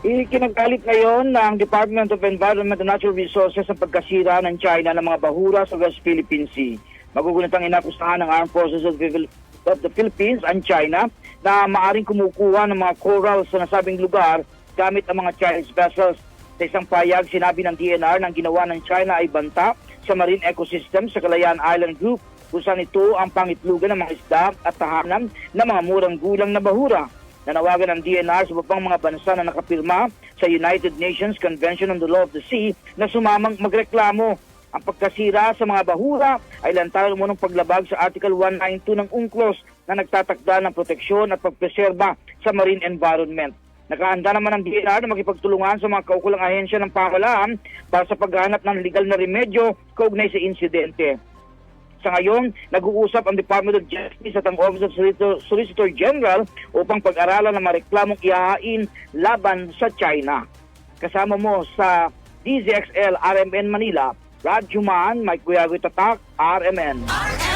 Ikinagalit ngayon ng Department of Environment and Natural Resources ang pagkasira ng China ng mga bahura sa West Philippine Sea. Magugunit ang inakusahan ng Armed Forces of the, Philippines and China na maaring kumukuha ng mga coral sa nasabing lugar gamit ang mga Chinese vessels. Sa isang payag, sinabi ng DNR ang ginawa ng China ay banta sa marine ecosystem sa Kalayaan Island Group kung saan ito ang pangitlugan ng mga isda at tahanan ng mga murang gulang na bahura. Nanawagan ng DNR sa ibang mga bansa na nakapirma sa United Nations Convention on the Law of the Sea na sumamang magreklamo. Ang pagkasira sa mga bahura ay lantaran mo ng paglabag sa Article 192 ng UNCLOS na nagtatakda ng proteksyon at pagpreserba sa marine environment. Nakahanda naman ang DNR na makipagtulungan sa mga kaukulang ahensya ng pamahalaan para sa paghanap ng legal na remedyo kaugnay sa insidente. Sa ngayon, nag-uusap ang Department of Justice at ang Office of Solicitor, General upang pag-aralan ang mareklamong ihahain laban sa China. Kasama mo sa DZXL RMN Manila, Rad Juman, Mike Guyagoy Tatak, RMN.